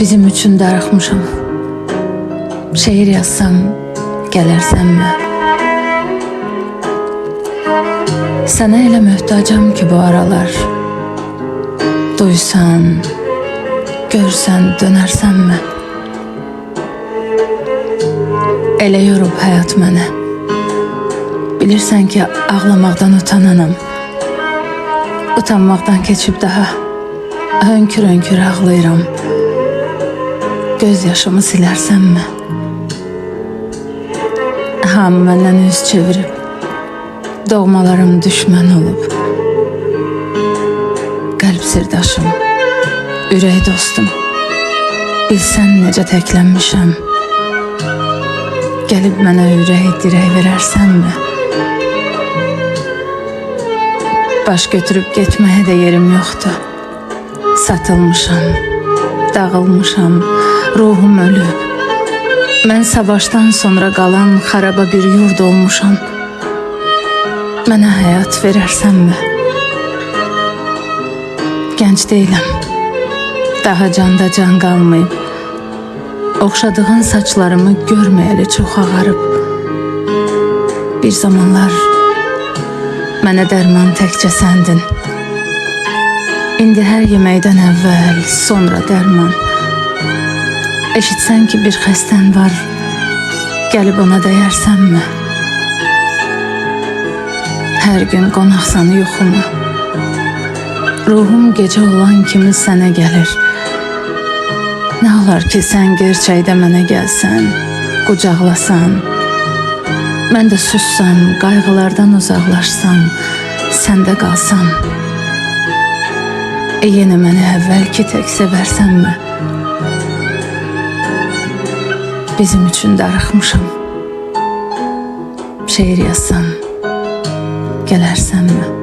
Bizim üçün darıxmışam. Şeir yazsam, gələrsənmi? Sənə elə möhtacam ki bu aralar. Duysan, görsən, dönərsənmi? Elə yorub həyat mənə. Bilirsən ki, ağlamaqdan utananam. Utanmaqdan keçib daha hönkür-hönkür ağlayıram. Göz yaşımı silərsənmi? Hamı məndən üz çevirib. Doğmalarım düşmən olub. Qəlb sirdaşım, ürək dostum. Bilsən necə təklənmişəm. Gəlib mənə ürək dirək verərsənmi? Baş götürüb getməyə də yerim yoxdur. Satılmışam, dağılmışam, ruhum ölüb. Mən savaşdan sonra qalan xaraba bir yurd olmuşam. Mənə həyat verərsənmi? Gənc deyiləm. Daha canda can qalmayıb. Oxşadığın saçlarımı görməyəli çox ağarıb. Bir zamanlar mənə dərman təkcə səndin. İndi hər yeməkdən əvvəl, sonra dərman. Eşitsən ki bir xəstən var, gəlib ona dəyərsənmi? Hər gün qonaqsan yuxuma. Ruhum gecə olan kimi sənə gəlir. Nə olar ki sən gerçəkdə mənə gəlsən, qucaqlasan. Mən də sussam, qayğılardan uzaqlaşsam, səndə qalsam. E yenə məni əvvəlki tək sevərsənmi? Bizim üçün darıxmışam. Şeir yazsam, gələrsənmi?